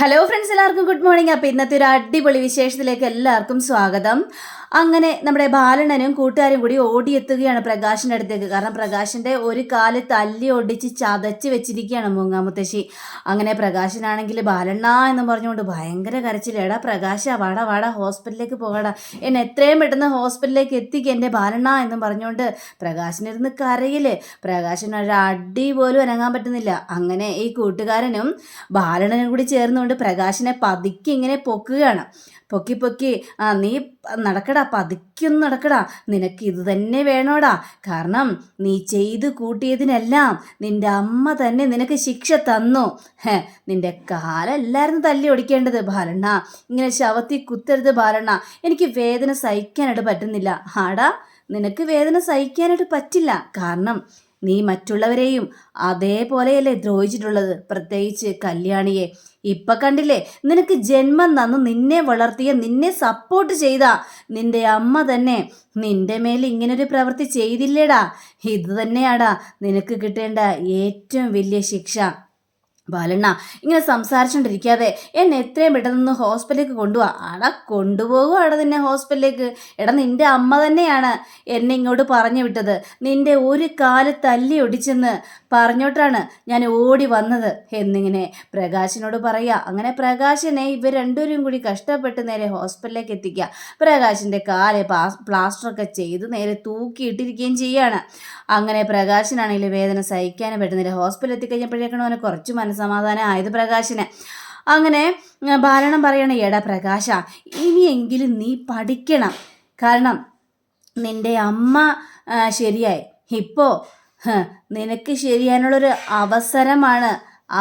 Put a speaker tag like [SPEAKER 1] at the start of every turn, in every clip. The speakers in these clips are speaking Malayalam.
[SPEAKER 1] ഹലോ ഫ്രണ്ട്സ് എല്ലാവർക്കും ഗുഡ് മോർണിംഗ് അപ്പോൾ ഇന്നത്തെ ഒരു അടിപൊളി വിശേഷത്തിലേക്ക് എല്ലാവർക്കും സ്വാഗതം. അങ്ങനെ നമ്മുടെ ബാലണ്ണനും കൂട്ടുകാരും കൂടി ഓടിയെത്തുകയാണ് പ്രകാശിന്റെ അടുത്തേക്ക്. കാരണം പ്രകാശിന്റെ ഒരു കാൽ തല്ലി ഒടിച്ച് ചതച്ച് വെച്ചിരിക്കുകയാണ് മൂങ്ങാമുത്തശ്ശി. അങ്ങനെ പ്രകാശനാണെങ്കിൽ ബാലണ്ണ എന്ന് പറഞ്ഞുകൊണ്ട് ഭയങ്കര കരച്ചിലേടാ പ്രകാശ വാടാ വാടാ ഹോസ്പിറ്റലിലേക്ക് പോകടാ എന്നെ എത്രയും പെട്ടെന്ന് ഹോസ്പിറ്റലിലേക്ക് എത്തിക്കുക എന്റെ ബാലണ്ണ എന്ന് പറഞ്ഞുകൊണ്ട് പ്രകാശനിരുന്ന് കരയിൽ. പ്രകാശന് ഒരു അടി പോലും അനങ്ങാൻ പറ്റുന്നില്ല. അങ്ങനെ ഈ കൂട്ടുകാരനും ബാലണ്ണനും കൂടി ചേർന്നുകൊണ്ട് പ്രകാശിനെ പതുക്കി ഇങ്ങനെ പൊക്കുകയാണ്. പൊക്കി പൊക്കി ആ നീ നടക്കടാ പതുക്കിയൊന്നും നടക്കടാ. നിനക്ക് ഇത് തന്നെ വേണോടാ. കാരണം നീ ചെയ്തു കൂട്ടിയതിനെല്ലാം നിന്റെ അമ്മ തന്നെ നിനക്ക് ശിക്ഷ തന്നു. ഹേ നിന്റെ കാലല്ലായിരുന്നു തല്ലി ഒടിക്കേണ്ടത് ബാലണ്ണ. ഇങ്ങനെ ശവത്തി കുത്തരുത് ബാലണ്ണ. എനിക്ക് വേദന സഹിക്കാനായിട്ട് പറ്റുന്നില്ല. ആടാ നിനക്ക് വേദന സഹിക്കാനായിട്ട് പറ്റില്ല. കാരണം നീ മറ്റുള്ളവരെയും അതേപോലെയല്ലേ ദ്രോഹിച്ചിട്ടുള്ളത്. പ്രത്യേകിച്ച് കല്യാണിയെ. ഇപ്പൊ കണ്ടില്ലേ? നിനക്ക് ജന്മം തന്നു നിന്നെ വളർത്തിയ നിന്നെ സപ്പോർട്ട് ചെയ്ത നിന്റെ അമ്മ തന്നെ. നിന്റെ മേൽ ഇങ്ങനൊരു പ്രവൃത്തി ചെയ്തില്ലേടാ. ഇത് തന്നെയാടാ നിനക്ക് കിട്ടേണ്ട ഏറ്റവും വലിയ ശിക്ഷ. ബാലണ്ണ ഇങ്ങനെ സംസാരിച്ചുകൊണ്ടിരിക്കാതെ എന്നെ എത്രയും പെട്ടെന്ന് ഹോസ്പിറ്റലിലേക്ക് കൊണ്ടുപോവാ അട കൊണ്ടുപോകും അവിടെ നിന്നെ ഹോസ്പിറ്റലിലേക്ക്? എടാ നിന്റെ അമ്മ തന്നെയാണ് എന്നെ ഇങ്ങോട്ട് പറഞ്ഞു വിട്ടത്. നിന്റെ ഒരു കാൽ തല്ലി ഒടിച്ചെന്ന് പറഞ്ഞോട്ടാണ് ഞാൻ ഓടി വന്നത്. എന്നിങ്ങനെ പ്രകാശിനോട് പറയുക അങ്ങനെ പ്രകാശിനെ ഇവർ രണ്ടുപേരും കൂടി കഷ്ടപ്പെട്ട് നേരെ ഹോസ്പിറ്റലിലേക്ക് എത്തിക്കുക പ്രകാശിന്റെ കാൽ പ്ലാസ്റ്ററൊക്കെ ചെയ്ത് നേരെ തൂക്കിയിട്ടിരിക്കുകയും ചെയ്യാണ്. അങ്ങനെ പ്രകാശിനാണെങ്കിൽ വേദന സഹിക്കാനും പറ്റുന്നില്ല. ഹോസ്പിറ്റലിൽ എത്തിക്കഴിഞ്ഞപ്പോഴേക്കാണ് അവനെ കുറച്ച് മനസ്സമാധാനം ആയത് പ്രകാശിന്. അങ്ങനെ ബാലണം പറയണ എടാ പ്രകാശ ഇനിയെങ്കിലും നീ പഠിക്കണം. കാരണം നിന്റെ അമ്മ ശരിയായി. ഇപ്പോൾ നിനക്ക് ശരിയാനുള്ളൊരു അവസരമാണ്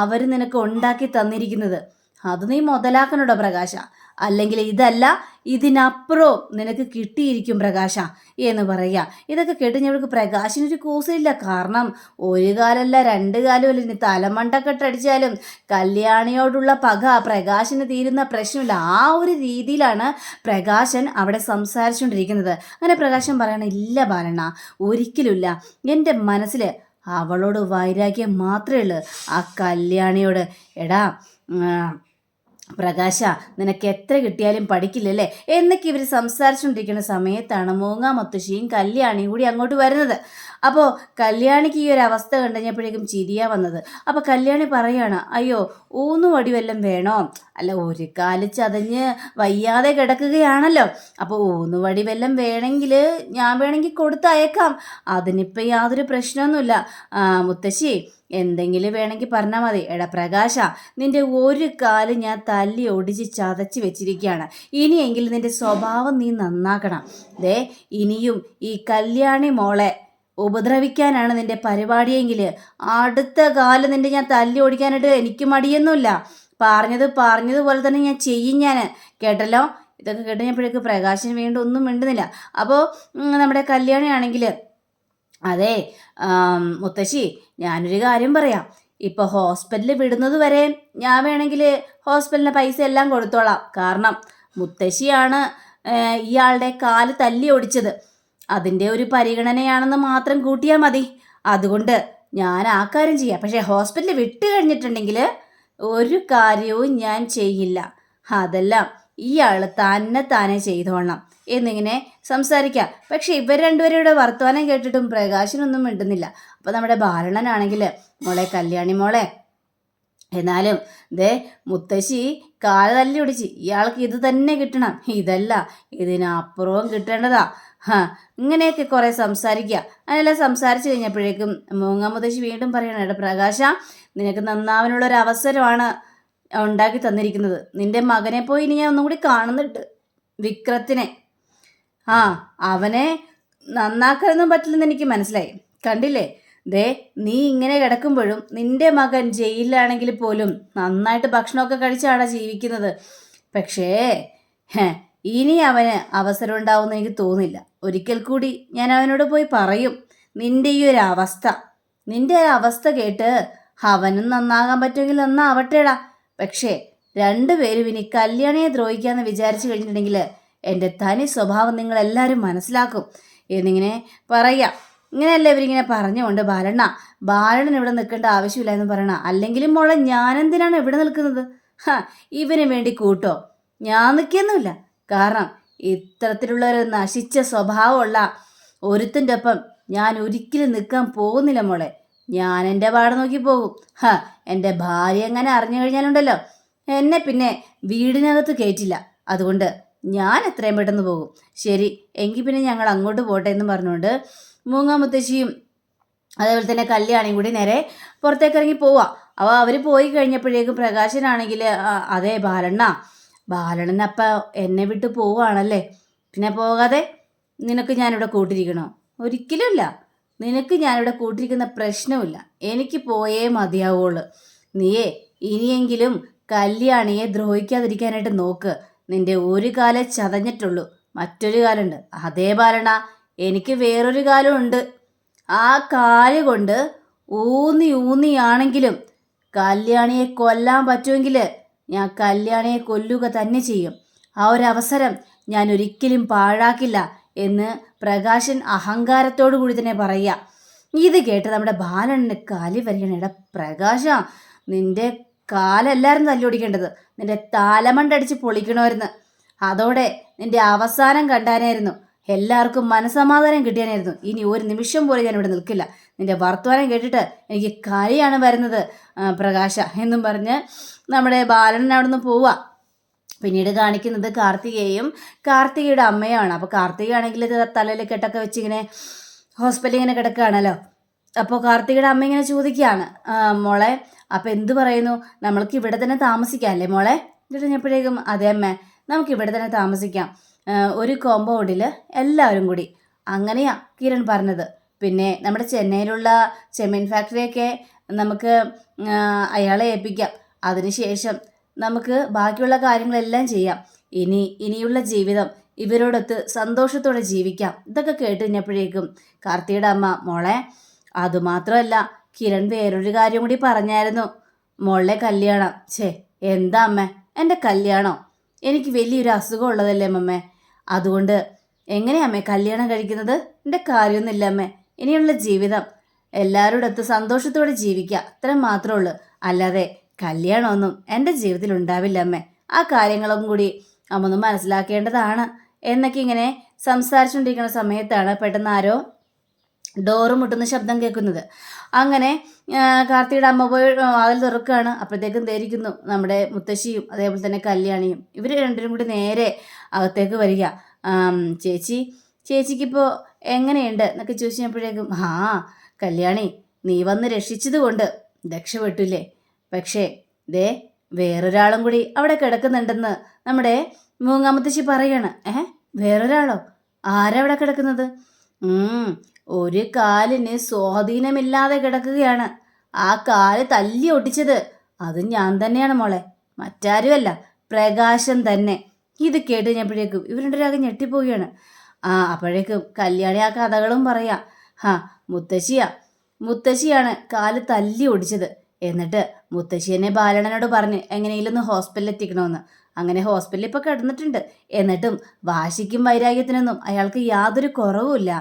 [SPEAKER 1] അവർ നിനക്ക് ഉണ്ടാക്കി തന്നിരിക്കുന്നത്. അത് നീ മുതലാക്കണോടോ പ്രകാശ? അല്ലെങ്കിൽ ഇതല്ല ഇതിനപ്പുറവും നിനക്ക് കിട്ടിയിരിക്കും പ്രകാശ എന്ന് പറയുക. ഇതൊക്കെ കേട്ട് ഞങ്ങൾക്ക് പ്രകാശിനൊരു കൂസയില്ല. കാരണം ഒരു കാലല്ല രണ്ട് കാലമല്ല ഇനി തലമണ്ടക്കെട്ടടിച്ചാലും കല്യാണിയോടുള്ള പക പ്രകാശിന് തീരുന്ന പ്രശ്നമില്ല. ആ ഒരു രീതിയിലാണ് പ്രകാശൻ അവിടെ സംസാരിച്ചുകൊണ്ടിരിക്കുന്നത്. അങ്ങനെ പ്രകാശൻ പറയണ ഇല്ല ബാലണ്ണ ഒരിക്കലുമില്ല. എന്റെ മനസ്സിൽ അവളോട് വൈരാഗ്യം മാത്രമേ ഉള്ളൂ. ആ കല്യാണിയോട്. എടാ പ്രകാശ നിനക്ക് എത്ര കിട്ടിയാലും പഠിക്കില്ലല്ലേ? എന്നൊക്കെ ഇവർ സംസാരിച്ചുകൊണ്ടിരിക്കുന്ന സമയത്താണ് മൂങ്ങാമുത്തശ്ശിയും കല്യാണിയും കൂടി അങ്ങോട്ട് വരുന്നത്. അപ്പോൾ കല്യാണിക്ക് ഈ ഒരു അവസ്ഥ കണ്ടുകഴിഞ്ഞപ്പോഴേക്കും ചിരിയാ വന്നത്. അപ്പോൾ കല്യാണി പറയാണ് അയ്യോ ഊന്നുവടി വല്ലതും വേണോ? അല്ല ഒരു കാൽ ചതഞ്ഞ് വയ്യാതെ കിടക്കുകയാണല്ലോ. അപ്പോൾ ഊന്നുവടി വല്ലതും വേണമെങ്കിൽ ഞാൻ വേണമെങ്കിൽ കൊടുത്തയക്കാം. അതിനിപ്പോൾ യാതൊരു പ്രശ്നമൊന്നുമില്ല. മുത്തശ്ശി എന്തെങ്കിലും വേണമെങ്കിൽ പറഞ്ഞാൽ മതി. എടാ പ്രകാശ നിന്റെ ഒരു കാൽ ഞാൻ തല്ലി ഒടിച്ച് ചതച്ച് വെച്ചിരിക്കുകയാണ്. ഇനിയെങ്കിലും നിന്റെ സ്വഭാവം നീ നന്നാക്കണം. ദേ ഇനിയും ഈ കല്യാണി മോളെ ഉപദ്രവിക്കാനാണ് നിന്റെ പരിപാടിയെങ്കിൽ അടുത്ത കാലം നിന്റെ ഞാൻ തല്ലി ഓടിക്കാനായിട്ട് എനിക്ക് മടിയൊന്നുമില്ല. പറഞ്ഞത് പറഞ്ഞതുപോലെ തന്നെ ഞാൻ ചെയ്യും ഞാൻ കേട്ടല്ലോ? ഇതൊക്കെ കേട്ടുകഴിഞ്ഞപ്പോഴേക്ക് പ്രകാശന് വീണ്ടും ഒന്നും മിണ്ടുന്നില്ല. അപ്പോൾ നമ്മുടെ കല്യാണിയാണെങ്കിൽ അതെ മുത്തശ്ശി ഞാനൊരു കാര്യം പറയാം. ഇപ്പോൾ ഹോസ്പിറ്റലിൽ വിടുന്നത് വരെ ഞാൻ വേണമെങ്കിൽ ഹോസ്പിറ്റലിന് പൈസ എല്ലാം കൊടുത്തോളാം. കാരണം മുത്തശ്ശിയാണ് ഇയാളുടെ കാൽ തല്ലി ഒടിച്ചത്. അതിന്റെ ഒരു പരിഗണനയാണെന്ന് മാത്രം കൂട്ടിയാൽ മതി. അതുകൊണ്ട് ഞാൻ ആ കാര്യം ചെയ്യാം. പക്ഷേ ഹോസ്പിറ്റലിൽ വിട്ട് കഴിഞ്ഞിട്ടുണ്ടെങ്കിൽ ഒരു കാര്യവും ഞാൻ ചെയ്യില്ല. അതെല്ലാം ഇയാൾ തന്നെ താനെ ചെയ്തോളണം. എന്നിങ്ങനെ സംസാരിക്കാം. പക്ഷേ ഇവർ രണ്ടുപേരുടെ വർത്തമാനം കേട്ടിട്ടും പ്രകാശനൊന്നും മിണ്ടുന്നില്ല. അപ്പോൾ നമ്മുടെ ബാലണനാണെങ്കിൽ മോളെ കല്യാണി മോളെ എന്നാലും ദേ മുത്തശ്ശി കാല തല്ലി ഒടിച്ച് ഇയാൾക്ക് ഇത് തന്നെ കിട്ടണം. ഇതല്ല ഇതിനപ്പുറവും കിട്ടേണ്ടതാ. ഹാ ഇങ്ങനെയൊക്കെ കുറേ സംസാരിക്കുക അങ്ങനെല്ലാം സംസാരിച്ചു കഴിഞ്ഞപ്പോഴേക്കും മൂങ്ങ മുത്തശ്ശി വീണ്ടും പറയണം എടാ പ്രകാശ നിനക്ക് നന്നാവാനുള്ളൊരു അവസരമാണ് ഉണ്ടാക്കി തന്നിരിക്കുന്നത്. നിന്റെ മകനെ പോയി ഇനി ഞാൻ ഒന്നും കൂടി കാണുന്നുണ്ട്. വിക്രത്തിനെ. ആ അവനെ നന്നാക്കാനൊന്നും പറ്റില്ലെന്ന് എനിക്ക് മനസ്സിലായി. കണ്ടില്ലേ? ദേ നീ ഇങ്ങനെ കിടക്കുമ്പോഴും നിന്റെ മകൻ ജയിലിലാണെങ്കിൽ പോലും നന്നായിട്ട് ഭക്ഷണമൊക്കെ കഴിച്ചാണ് ജീവിക്കുന്നത്. പക്ഷേ ഇനി അവന് അവസരം ഉണ്ടാവുമെന്ന് എനിക്ക് തോന്നില്ല. ഒരിക്കൽ കൂടി ഞാൻ അവനോട് പോയി പറയും. നിന്റെ ഈ ഒരു അവസ്ഥ. നിന്റെ ഒരു അവസ്ഥ കേട്ട് അവനും നന്നാകാൻ പറ്റുമെങ്കിൽ നന്നാവട്ടേടാ. പക്ഷേ രണ്ടുപേരും ഇനി കല്യാണിയെ ദ്രോഹിക്കാന്ന് വിചാരിച്ചു കഴിഞ്ഞിട്ടുണ്ടെങ്കിൽ എന്റെ തനി സ്വഭാവം നിങ്ങൾ എല്ലാവരും മനസ്സിലാക്കും. എന്നിങ്ങനെ പറയാം. ഇങ്ങനെയല്ല ഇവരിങ്ങനെ പറഞ്ഞുകൊണ്ട് ബാലണ്ണ ബാലണ്ണൻ ഇവിടെ നിൽക്കേണ്ട ആവശ്യമില്ല എന്ന് പറയണ. അല്ലെങ്കിലും മോളെ ഞാനെന്തിനാണ് ഇവിടെ നിൽക്കുന്നത്? ഹാ ഇവന് വേണ്ടി കൂട്ടോ? ഞാൻ നിൽക്കുന്നില്ല കാരണം ഇത്തരത്തിലുള്ള ഒരു നശിച്ച സ്വഭാവമുള്ള ഒരുത്തിന്റെ ഒപ്പം ഞാൻ ഒരിക്കലും നിൽക്കാൻ പോകുന്നില്ല മോളെ. ഞാൻ എന്റെ പാട് നോക്കി പോകും. ഹാ എന്റെ ഭാര്യ എങ്ങനെ അറിഞ്ഞു കഴിഞ്ഞാലുണ്ടല്ലോ. എന്നെ പിന്നെ വീടിനകത്ത് കയറ്റില്ല. അതുകൊണ്ട് ഞാൻ എത്രയും പെട്ടെന്ന് പോകും. ശരി എങ്കിൽ പിന്നെ ഞങ്ങൾ അങ്ങോട്ട് പോട്ടെ എന്ന് പറഞ്ഞുകൊണ്ട് മൂങ്ങാമുത്തശ്ശിയും അതേപോലെ തന്നെ കല്യാണിയും കൂടി നേരെ പുറത്തേക്ക് ഇറങ്ങി പോവാ. അപ്പോൾ അവർ പോയി കഴിഞ്ഞപ്പോഴേക്കും പ്രകാശനാണെങ്കിൽ അതെ ബാലണ്ണ. ബാലണ്ണൻ അപ്പം എന്നെ വിട്ട് പോവുകയാണല്ലേ പിന്നെ പോകാതെ നിനക്ക് ഞാനിവിടെ കൂട്ടിരിക്കണോ? ഒരിക്കലുമില്ല. നിനക്ക് ഞാനിവിടെ കൂട്ടിരിക്കുന്ന പ്രശ്നമില്ല എനിക്ക് പോയേ മതിയാവുള്ളൂ. നീയേ ഇനിയെങ്കിലും കല്യാണിയെ ദ്രോഹിക്കാതിരിക്കാനായിട്ട് നോക്ക്. നിന്റെ ഒരു കാലേ ചതഞ്ഞിട്ടുള്ളൂ. മറ്റൊരു കാലുണ്ട്. അതേ ഭരണ. എനിക്ക് വേറൊരു കാലമുണ്ട് ആ കാൽ കൊണ്ട് ഊന്നി ഊന്നിയാണെങ്കിലും കല്യാണിയെ കൊല്ലാൻ പറ്റുമെങ്കിൽ ഞാൻ കല്യാണിയെ കൊല്ലുക തന്നെ ചെയ്യും. ആ ഒരു അവസരം ഞാൻ ഒരിക്കലും പാഴാക്കില്ല എന്ന് പ്രകാശൻ അഹങ്കാരത്തോടു കൂടി തന്നെ പറയുക. ഇത് കേട്ട് നമ്മുടെ ബാലണ്ണന് കാലി വരികയാണ്. എടാ പ്രകാശ നിന്റെ കാലല്ലായിരുന്നു തല്ലുപിടിക്കേണ്ടത് നിന്റെ താലമണ്ടടിച്ച് പൊളിക്കണമായിരുന്നു. അതോടെ നിന്റെ അവസാനം കണ്ടാനായിരുന്നു. എല്ലാവർക്കും മനസമാധാനം കിട്ടിയാനായിരുന്നു. ഇനി ഒരു നിമിഷം പോലും ഞാൻ ഇവിടെ നിൽക്കില്ല. നിന്റെ വർത്തമാനം കേട്ടിട്ട് എനിക്ക് കലിയാണ് വരുന്നത് പ്രകാശ എന്നും പറഞ്ഞ് നമ്മുടെ ബാലൻ അവിടെ നിന്ന് പോവുക പിന്നീട് കാണിക്കുന്നത് കാർത്തികയും കാർത്തികയുടെ അമ്മയാണ്. അപ്പോൾ കാർത്തിക ആണെങ്കിൽ തലയിൽ കെട്ടൊക്കെ വെച്ച് ഇങ്ങനെ ഹോസ്പിറ്റലിൽ ഇങ്ങനെ കിടക്കുകയാണല്ലോ. അപ്പോൾ കാർത്തികയുടെ അമ്മ ഇങ്ങനെ ചോദിക്കുകയാണ് മോളെ അപ്പോൾ എന്ത് പറയുന്നു? നമ്മൾക്ക് ഇവിടെ തന്നെ താമസിക്കാം അല്ലേ മോളെ? എന്നിട്ട് കഴിഞ്ഞപ്പോഴേക്കും അതെ അമ്മ നമുക്ക് ഇവിടെ തന്നെ താമസിക്കാം. ഒരു കോമ്പൗണ്ടിൽ എല്ലാവരും കൂടി. അങ്ങനെയാ കിരൺ പറഞ്ഞത്. പിന്നെ നമ്മുടെ ചെന്നൈയിലുള്ള ചെമ്മീൻ ഫാക്ടറിയൊക്കെ നമുക്ക് അയാളെ ഏൽപ്പിക്കാം. അതിനുശേഷം നമുക്ക് ബാക്കിയുള്ള കാര്യങ്ങളെല്ലാം ചെയ്യാം. ഇനി ഇനിയുള്ള ജീവിതം ഇവരോടൊത്ത് സന്തോഷത്തോടെ ജീവിക്കാം. ഇതൊക്കെ കേട്ട് കഴിഞ്ഞപ്പോഴേക്കും കാർത്തിയുടെ അമ്മ മോളെ അതുമാത്രമല്ല കിരൺ വേറൊരു കാര്യം കൂടി പറഞ്ഞായിരുന്നു. മോളെ കല്യാണം. ഛേ എന്താ അമ്മേ? എന്റെ കല്യാണം. എനിക്ക് വലിയൊരു അസുഖം ഉള്ളതല്ലേ അമ്മേ? അതുകൊണ്ട് എങ്ങനെയാ അമ്മേ കല്യാണം കഴിക്കുന്നത്? എന്റെ കാര്യമൊന്നുമില്ല അമ്മേ. ഇനിയുള്ള ജീവിതം. എല്ലാവരോടൊത്ത് സന്തോഷത്തോടെ ജീവിക്കുക. അത്ര മാത്രമേ ഉള്ളൂ. അല്ലാതെ കല്യാണമൊന്നും എന്റെ ജീവിതത്തിൽ ഉണ്ടാവില്ല അമ്മേ. ആ കാര്യങ്ങളും കൂടി അമ്മ ഒന്ന് മനസ്സിലാക്കേണ്ടതാണ്. എന്നൊക്കെ ഇങ്ങനെ സംസാരിച്ചുകൊണ്ടിരിക്കുന്ന സമയത്താണ് പെട്ടെന്ന് ആരോ ഡോറ് മുട്ടുന്ന ശബ്ദം കേൾക്കുന്നത്. അങ്ങനെ കാർത്തിയുടെ അമ്മ പോയി അതിൽ തുറക്കുകയാണ്. അപ്പോഴത്തേക്കും ധരിക്കുന്നു നമ്മുടെ മുത്തശ്ശിയും അതേപോലെ തന്നെ കല്യാണിയും ഇവർ രണ്ടുപേരും കൂടി നേരെ അകത്തേക്ക് വരിക. ചേച്ചി ചേച്ചിക്കിപ്പോൾ എങ്ങനെയുണ്ട്? എന്നൊക്കെ ചോദിച്ചപ്പോഴേക്കും ആ കല്യാണി നീ വന്ന് രക്ഷിച്ചത് കൊണ്ട് രക്ഷപ്പെട്ടില്ലേ? പക്ഷേ ദേ വേറൊരാളും കൂടി അവിടെ കിടക്കുന്നുണ്ടെന്ന് നമ്മുടെ മൂങ്ങാമുത്തശ്ശി പറയാണ്. ഏ വേറൊരാളോ? ആരവിടെ കിടക്കുന്നത്? ഒരു കാലിന് സ്വാധീനമില്ലാതെ കിടക്കുകയാണ്. ആ കാൽ തല്ലി ഒടിച്ചത്. അത് ഞാൻ തന്നെയാണ് മോളെ. മറ്റാരുമല്ല. പ്രകാശം തന്നെ. ഇത് കേട്ട് കഴിഞ്ഞപ്പോഴേക്കും ഇവരുടെ ഞെട്ടിപ്പോവുകയാണ്. ആ അപ്പോഴേക്കും കല്യാണി ആ കഥകളും പറയാം. ഹാ മുത്തശ്ശിയാ. മുത്തശ്ശിയാണ് കാൽ തല്ലി ഒടിച്ചത്. എന്നിട്ട് മുത്തശ്ശിയനെ ബാലണനോട് പറഞ്ഞ് എങ്ങനെയെങ്കിലും ഒന്ന് ഹോസ്പിറ്റലിൽ എത്തിക്കണമെന്ന് അങ്ങനെ ഹോസ്പിറ്റലിൽ ഇപ്പോൾ കിടന്നിട്ടുണ്ട്. എന്നിട്ടും വാശിക്കും വൈരാഗ്യത്തിനൊന്നും അയാൾക്ക് യാതൊരു കുറവുമില്ല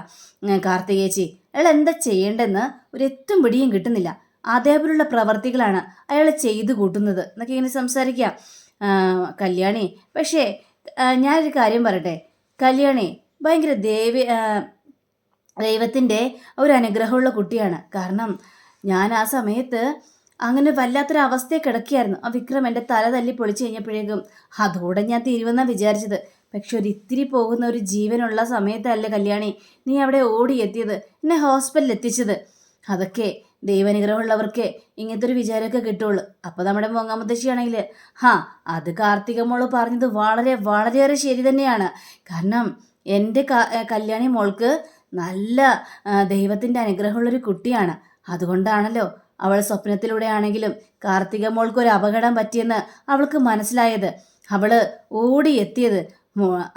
[SPEAKER 1] കാർത്തികേച്ചി അയാൾ എന്താ ചെയ്യേണ്ടെന്ന് ഒരു എത്തും പിടിയും കിട്ടുന്നില്ല. അതേപോലുള്ള പ്രവർത്തികളാണ് അയാൾ ചെയ്തു കൂട്ടുന്നത്. എന്നൊക്കെ ഇങ്ങനെ സംസാരിക്കാം കല്യാണി പക്ഷേ ഞാനൊരു കാര്യം പറയട്ടെ. കല്യാണി ഭയങ്കര ദേവി ദൈവത്തിന്റെ ഒരു അനുഗ്രഹമുള്ള കുട്ടിയാണ്. കാരണം ഞാൻ ആ സമയത്ത് അങ്ങനെ വല്ലാത്തൊരു അവസ്ഥയെ കിടക്കുകയായിരുന്നു. ആ വിക്രം എന്റെ തല തല്ലി പൊളിച്ചു കഴിഞ്ഞപ്പോഴേക്കും അതോടെ ഞാൻ തീരുവെന്നാണ് വിചാരിച്ചത്. പക്ഷെ ഒരു ഇത്തിരി പോകുന്ന ഒരു ജീവനുള്ള സമയത്തല്ലേ കല്യാണി നീ അവിടെ ഓടിയെത്തിയത് എന്നെ ഹോസ്പിറ്റലിൽ എത്തിച്ചത്. അതൊക്കെ ദൈവാനുഗ്രഹമുള്ളവർക്ക് ഇങ്ങനത്തെ ഒരു വിചാരമൊക്കെ കിട്ടുള്ളൂ. അപ്പോൾ നമ്മുടെ മോങ്ങാമുത്തശ്ശിയാണെങ്കിൽ ഹാ അത് കാർത്തിക മോൾ പറഞ്ഞത് വളരെ വളരെയേറെ ശരി തന്നെയാണ്. കാരണം എന്റെ കല്യാണി മോൾക്ക് നല്ല ദൈവത്തിന്റെ അനുഗ്രഹമുള്ളൊരു കുട്ടിയാണ്. അതുകൊണ്ടാണല്ലോ അവൾ സ്വപ്നത്തിലൂടെയാണെങ്കിലും കാർത്തിക മോൾക്ക് ഒരു അപകടം പറ്റിയെന്ന് അവൾക്ക് മനസ്സിലായത്. അവൾ ഓടിയെത്തിയത്.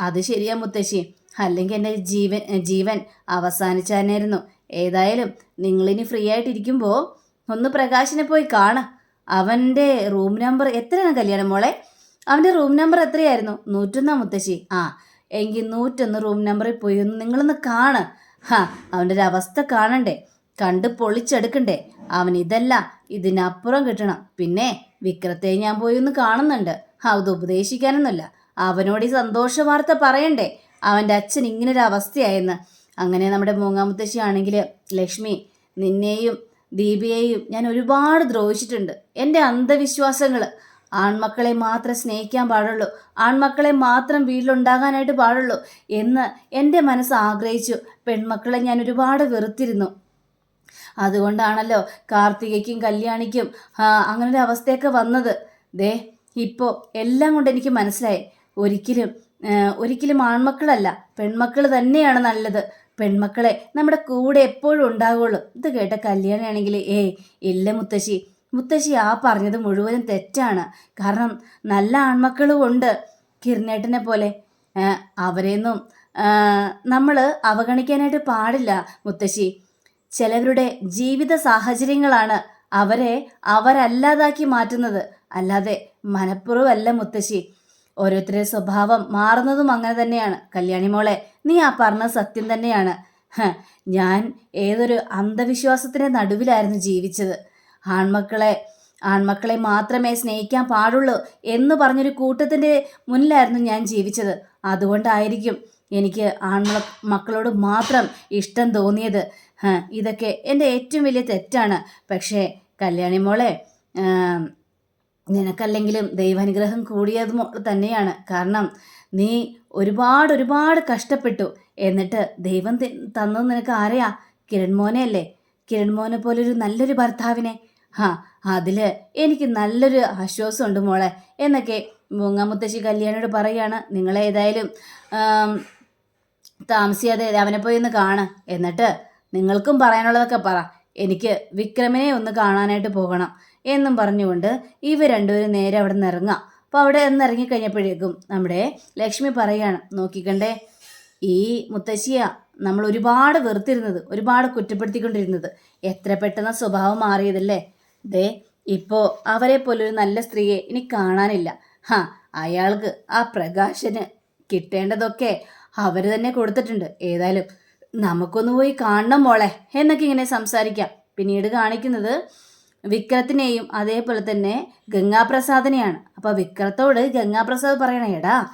[SPEAKER 1] അത് ശരിയാ മുത്തശ്ശി. അല്ലെങ്കിൽ എന്റെ ജീവൻ ജീവൻ അവസാനിച്ചാനായിരുന്നു. ഏതായാലും നിങ്ങളിനി ഫ്രീ ആയിട്ടിരിക്കുമ്പോൾ ഒന്ന് പ്രകാശിനെ പോയി കാണ. അവന്റെ റൂം നമ്പർ എത്രയാണ് കല്യാണം മോളെ? അവന്റെ റൂം നമ്പർ എത്രയായിരുന്നു? നൂറ്റൊന്നാം മുത്തശ്ശി. ആ എങ്കിൽ നൂറ്റൊന്ന് റൂം നമ്പറിൽ പോയി ഒന്ന് നിങ്ങളൊന്ന് കാണ്. ഹാ അവന്റെ ഒരു അവസ്ഥ കാണണ്ടേ. കണ്ട് പൊളിച്ചെടുക്കണ്ടേ. അവൻ ഇതല്ല ഇതിനപ്പുറം കിട്ടണം. പിന്നെ വിക്രത്തെ ഞാൻ പോയി ഒന്ന് കാണുന്നുണ്ട്. അത് ഉപദേശിക്കാനൊന്നുമില്ല. അവനോട് ഈ സന്തോഷ വാർത്ത പറയണ്ടേ? അവന്റെ അച്ഛൻ ഇങ്ങനൊരു അവസ്ഥയായെന്ന്. അങ്ങനെ നമ്മുടെ മൂങ്ങാമുത്തശ്ശി ആണെങ്കിൽ ലക്ഷ്മി നിന്നെയും ദീപിയെയും ഞാൻ ഒരുപാട് ദ്രോഹിച്ചിട്ടുണ്ട്. എന്റെ അന്ധവിശ്വാസങ്ങൾ. ആൺമക്കളെ മാത്രം സ്നേഹിക്കാൻ പാടുള്ളൂ. ആൺമക്കളെ മാത്രം വീട്ടിലുണ്ടാകാനായിട്ട് പാടുള്ളൂ എന്ന് എന്റെ മനസ്സ് ആഗ്രഹിച്ചു. പെൺമക്കളെ ഞാൻ ഒരുപാട് വെറുത്തിരുന്നു. അതുകൊണ്ടാണല്ലോ കാർത്തികയ്ക്കും കല്യാണിക്കും അങ്ങനെ അങ്ങനൊരു അവസ്ഥയൊക്കെ വന്നത്. ദേ ഇപ്പോൾ എല്ലാം കൊണ്ട് എനിക്ക് മനസ്സിലായി. ഒരിക്കലും ഒരിക്കലും ആൺമക്കളല്ല പെൺമക്കൾ തന്നെയാണ് നല്ലത്. പെൺമക്കളെ നമ്മുടെ കൂടെ എപ്പോഴും ഉണ്ടാകുള്ളൂ ഇത് കേട്ട കല്യാണമാണെങ്കിൽ ഏയ് ഇല്ല മുത്തശ്ശി. മുത്തശ്ശി ആ പറഞ്ഞത് മുഴുവനും തെറ്റാണ്. കാരണം നല്ല ആൺമക്കളും ഉണ്ട് കിരണേട്ടനെ പോലെ. അവരെയൊന്നും നമ്മൾ അവഗണിക്കാനായിട്ട് പാടില്ല മുത്തശ്ശി. ചിലവരുടെ ജീവിത സാഹചര്യങ്ങളാണ് അവരെ അവരല്ലാതാക്കി മാറ്റുന്നത്. അല്ലാതെ മനഃപൂർവമല്ല മുത്തശ്ശി. ഓരോരുത്തരുടെ സ്വഭാവം മാറുന്നതും അങ്ങനെ തന്നെയാണ്. കല്യാണി മോളെ നീ ആ പറഞ്ഞ സത്യം തന്നെയാണ്. ഞാൻ ഏതൊരു അന്ധവിശ്വാസത്തിന്റെ നടുവിലായിരുന്നു ജീവിച്ചത്. ആൺമക്കളെ ആൺമക്കളെ മാത്രമേ സ്നേഹിക്കാൻ പാടുള്ളൂ എന്ന് പറഞ്ഞൊരു കൂട്ടത്തിന്റെ മുന്നിലായിരുന്നു ഞാൻ ജീവിച്ചത്. അതുകൊണ്ടായിരിക്കും എനിക്ക് ആൺമ മക്കളോട് മാത്രം ഇഷ്ടം തോന്നിയത്. ഇതൊക്കെ എന്റെ ഏറ്റവും വലിയ തെറ്റാണ്. പക്ഷേ കല്യാണി മോളെ നിനക്കല്ലെങ്കിലും ദൈവാനുഗ്രഹം കൂടിയത് തന്നെയാണ്. കാരണം നീ ഒരുപാട് ഒരുപാട് കഷ്ടപ്പെട്ടു. എന്നിട്ട് ദൈവം തന്നത് നിനക്ക് ആരെയാ? കിരൺമോനെ അല്ലേ? കിരൺ കിരൺമോനെ പോലൊരു നല്ലൊരു ഭർത്താവിനെ. ഹാ അതിൽ എനിക്ക് നല്ലൊരു ആശ്വാസമുണ്ട് മോളെ. എന്നൊക്കെ മുങ്ങാമുത്തശ്ശി കല്യാണിയോട് പറയുകയാണ് നിങ്ങളേതായാലും താമസിയാതെ അവനെ പോയി ഒന്ന് കാണ്. എന്നിട്ട് നിങ്ങൾക്കും പറയാനുള്ളതൊക്കെ പറ. എനിക്ക് വിക്രമിനെ ഒന്ന് കാണാനായിട്ട് പോകണം എന്നും പറഞ്ഞുകൊണ്ട് ഇവ രണ്ടുപേരും നേരെ അവിടെ നിന്ന് ഇറങ്ങാം. അപ്പോൾ അവിടെ നിന്ന് ഇറങ്ങിക്കഴിഞ്ഞപ്പോഴേക്കും നമ്മുടെ ലക്ഷ്മി പറയുകയാണ് നോക്കിക്കണ്ടേ ഈ മുത്തശ്ശിയ നമ്മൾ ഒരുപാട് വെറുത്തിരുന്നത് ഒരുപാട് കുറ്റപ്പെടുത്തിക്കൊണ്ടിരുന്നത്. എത്ര പെട്ടെന്ന് സ്വഭാവം മാറിയതല്ലേ? ദേ ഇപ്പോൾ അവരെ പോലൊരു നല്ല സ്ത്രീയെ ഇനി കാണാനില്ല. ഹാ അയാൾക്ക് ആ പ്രകാശന് കിട്ടേണ്ടതൊക്കെ അവർ തന്നെ കൊടുത്തിട്ടുണ്ട്. ഏതായാലും നമുക്കൊന്ന് പോയി കാണണം മോളെ എന്നൊക്കെ ഇങ്ങനെ സംസാരിക്കാം. പിന്നീട് കാണിക്കുന്നത് വിക്രത്തിനെയും അതേപോലെ തന്നെ ഗംഗാപ്രസാദിനെയാണ്. അപ്പോൾ വിക്രത്തോട് ഗംഗാപ്രസാദ് പറയണ എടാ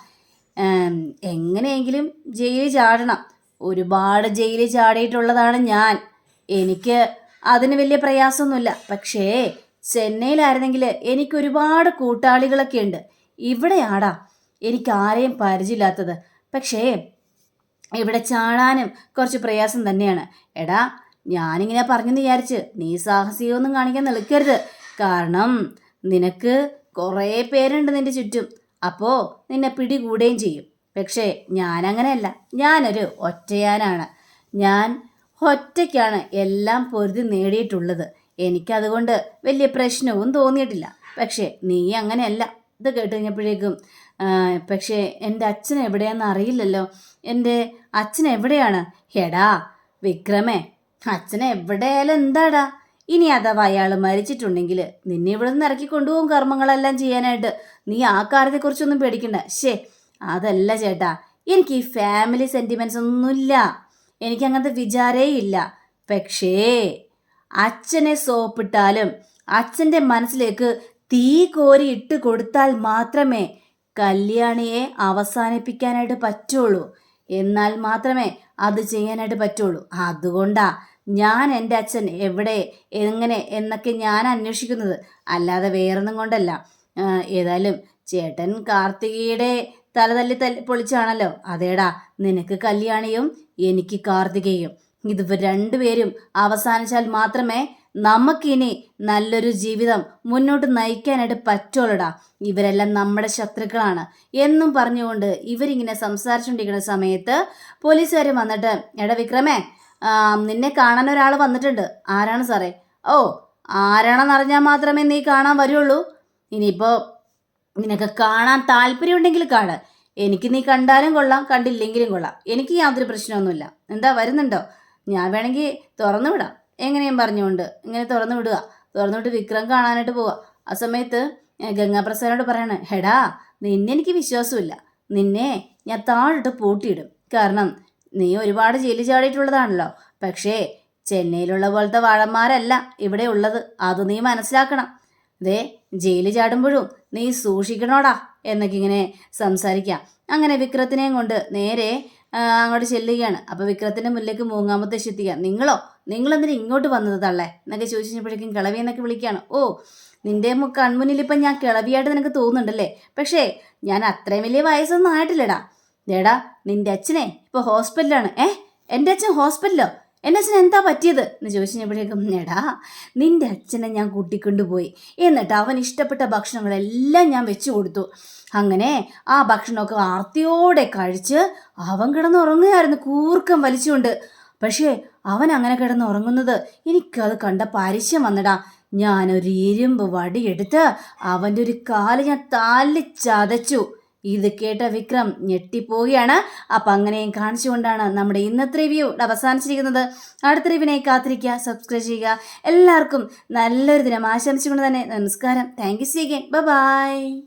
[SPEAKER 1] എങ്ങനെയെങ്കിലും ജയിലിൽ ചാടണം. ഒരുപാട് ജയിലിൽ ചാടിയിട്ടുള്ളതാണ് ഞാൻ. എനിക്ക് അതിന് വലിയ പ്രയാസമൊന്നുമില്ല. പക്ഷേ ചെന്നൈയിലായിരുന്നെങ്കിൽ എനിക്ക് ഒരുപാട് കൂട്ടാളികളൊക്കെ ഉണ്ട്. ഇവിടെയാടാ എനിക്ക് ആരെയും പരിചയമില്ലാത്തത്. പക്ഷേ ഇവിടെ ചാടാനും കുറച്ച് പ്രയാസം തന്നെയാണ്. എടാ ഞാനിങ്ങനെ പറഞ്ഞെന്ന് വിചാരിച്ച് നീ സാഹസികമൊന്നും കാണിക്കാൻ നിൽക്കരുത്. കാരണം നിനക്ക് കുറേ പേരുണ്ട് നിന്റെ ചുറ്റും. അപ്പോൾ നിന്നെ പിടികൂടുകയും ചെയ്യും. പക്ഷേ ഞാനങ്ങനെയല്ല. ഞാനൊരു ഒറ്റയാനാണ്. ഞാൻ ഒറ്റയ്ക്കാണ് എല്ലാം പൊരുതി നേടിയിട്ടുള്ളത്. എനിക്കതുകൊണ്ട് വലിയ പ്രശ്നവും തോന്നിയിട്ടില്ല. പക്ഷേ നീ അങ്ങനെയല്ല. ഇത് കേട്ട് കഴിഞ്ഞപ്പോഴേക്കും പക്ഷേ എന്റെ അച്ഛൻ എവിടെയാണെന്ന് അറിയില്ലല്ലോ. എന്റെ അച്ഛൻ എവിടെയാണ്? എടാ വിക്രമേ അച്ഛനെ എവിടെയായാലും എന്താടാ? ഇനി അഥവാ അയാൾ മരിച്ചിട്ടുണ്ടെങ്കിൽ നിന്നെ ഇവിടെ നിന്ന് ഇറക്കി കൊണ്ടുപോകും കർമ്മങ്ങളെല്ലാം ചെയ്യാനായിട്ട്. നീ ആ കാര്യത്തെക്കുറിച്ചൊന്നും പേടിക്കണ്ട. ശേ അതല്ല ചേട്ടാ എനിക്ക് ഈ ഫാമിലി സെന്റിമെന്റ്സ് ഒന്നുമില്ല. എനിക്ക് അങ്ങനത്തെ വിചാരേ ഇല്ല. പക്ഷേ അച്ഛനെ സോപ്പിട്ടാലും അച്ഛന്റെ മനസ്സിലേക്ക് തീ കോരി ഇട്ട് കൊടുത്താൽ മാത്രമേ കല്യാണിയെ അവസാനിപ്പിക്കാനായിട്ട് പറ്റുള്ളൂ. എന്നാൽ മാത്രമേ അത് ചെയ്യാനായിട്ട് പറ്റുള്ളൂ. അതുകൊണ്ടാ ഞാൻ എന്റെ അച്ഛൻ എവിടെ എങ്ങനെ എന്നൊക്കെ ഞാൻ അന്വേഷിക്കുന്നത്. അല്ലാതെ വേറൊന്നും കൊണ്ടല്ല. ഏതായാലും ചേട്ടൻ കാർത്തികയുടെ തല തല്ലി തല്ലി പൊളിച്ചാണല്ലോ. അതേടാ നിനക്ക് കല്യാണിയും എനിക്ക് കാർത്തികയും. ഇത് രണ്ടുപേരും അവസാനിച്ചാൽ മാത്രമേ നമുക്കിനി നല്ലൊരു ജീവിതം മുന്നോട്ട് നയിക്കാനായിട്ട് പറ്റുള്ളടാ ഇവരെല്ലാം നമ്മുടെ ശത്രുക്കളാണ്. എന്നും പറഞ്ഞുകൊണ്ട് ഇവരിങ്ങനെ സംസാരിച്ചുകൊണ്ടിരിക്കുന്ന സമയത്ത് പോലീസുകാർ വന്നിട്ട് എടാ വിക്രമേ നിന്നെ കാണാൻ ഒരാൾ വന്നിട്ടുണ്ട്. ആരാണ് സാറേ? ഓ ആരാണെന്ന് അറിഞ്ഞാൽ മാത്രമേ നീ കാണാൻ വരുള്ളൂ. ഇനിയിപ്പോൾ നിനക്ക് കാണാൻ താല്പര്യമുണ്ടെങ്കിൽ കാണ്. എനിക്ക് നീ കണ്ടാലും കൊള്ളാം കണ്ടില്ലെങ്കിലും കൊള്ളാം. എനിക്ക് യാതൊരു പ്രശ്നമൊന്നുമില്ല. എന്താ വരുന്നുണ്ടോ? ഞാൻ വേണമെങ്കിൽ തുറന്നു വിടാം എങ്ങനെയും പറഞ്ഞുകൊണ്ട് ഇങ്ങനെ തുറന്നു വിടുക. തുറന്നു വിട്ട് വിക്രം കാണാനായിട്ട് പോവുക. ആ സമയത്ത് ഗംഗാപ്രസാദിനോട് പറയണ ഹെടാ നിന്നെ എനിക്ക് വിശ്വാസമില്ല. നിന്നെ ഞാൻ താഴിട്ട് പൂട്ടിയിടും. കാരണം നീ ഒരുപാട് ജയിലിൽ ചാടിയിട്ടുള്ളതാണല്ലോ. പക്ഷേ ചെന്നൈയിലുള്ള പോലത്തെ വാഴന്മാരല്ല ഇവിടെ ഉള്ളത്. അത് നീ മനസ്സിലാക്കണം. ദേ ജയിലിൽ ചാടുമ്പോഴും നീ സൂക്ഷിക്കണോടാ എന്നൊക്കെ ഇങ്ങനെ സംസാരിക്കാം അങ്ങനെ വിക്രത്തിനെയും കൊണ്ട് നേരെ അങ്ങോട്ട് ചെല്ലുകയാണ്. അപ്പോൾ വിക്രത്തിന്റെ മുന്നിലേക്ക് മൂങ്ങാമത്തെ എത്തിക്കുക. നിങ്ങളോ നിങ്ങളെന്തിനാ ഇങ്ങോട്ട് വന്നത് തള്ളേ? എന്നൊക്കെ ചോദിച്ചപ്പോഴേക്കും കിളവി എന്നൊക്കെ വിളിക്കുകയാണ്. ഓ നിന്റെ കൺമുന്നിൽ ഇപ്പം ഞാൻ കിളവിയായിട്ട് നിനക്ക് തോന്നുന്നുണ്ടല്ലേ? പക്ഷേ ഞാൻ അത്രയും വലിയ വയസ്സൊന്നും ആയിട്ടില്ലടാ. ദേടാ നിന്റെ അച്ഛനെ ഇപ്പോൾ ഹോസ്പിറ്റലാണ് ഏ എന്റെ അച്ഛൻ ഹോസ്പിറ്റലോ? എന്റെ അച്ഛൻ എന്താ പറ്റിയത്? എന്ന് ചോദിച്ചപ്പോഴേക്കും എടാ നിന്റെ അച്ഛനെ ഞാൻ കൂട്ടിക്കൊണ്ടുപോയി. എന്നിട്ട് അവൻ ഇഷ്ടപ്പെട്ട ഭക്ഷണങ്ങളെല്ലാം ഞാൻ വെച്ചു കൊടുത്തു. അങ്ങനെ ആ ഭക്ഷണമൊക്കെ ആർത്തിയോടെ കഴിച്ച് അവൻ കിടന്നുറങ്ങുകയായിരുന്നു കൂർക്കം വലിച്ചുകൊണ്ട്. പക്ഷേ അവൻ അങ്ങനെ കിടന്ന് ഉറങ്ങുന്നത്. എനിക്കത് കണ്ട പരസ്യം വന്നിടാ. ഞാനൊരു ഇരുമ്പ് വടിയെടുത്ത് അവന്റെ ഒരു കാൽ ഞാൻ താലി ചതച്ചു. ഇത് കേട്ട വിക്രം ഞെട്ടിപ്പോവുകയാണ്. അപ്പം അങ്ങനെയും കാണിച്ചുകൊണ്ടാണ് നമ്മുടെ ഇന്നത്തെ റിവ്യൂ അവസാനിച്ചിരിക്കുന്നത്. അടുത്ത റിവ്യൂവിനെ കാത്തിരിക്കുക സബ്സ്ക്രൈബ് ചെയ്യുക. എല്ലാവർക്കും നല്ലൊരു ദിനം ആശംസിച്ചുകൊണ്ട് തന്നെ നമസ്കാരം. Thank you see again bye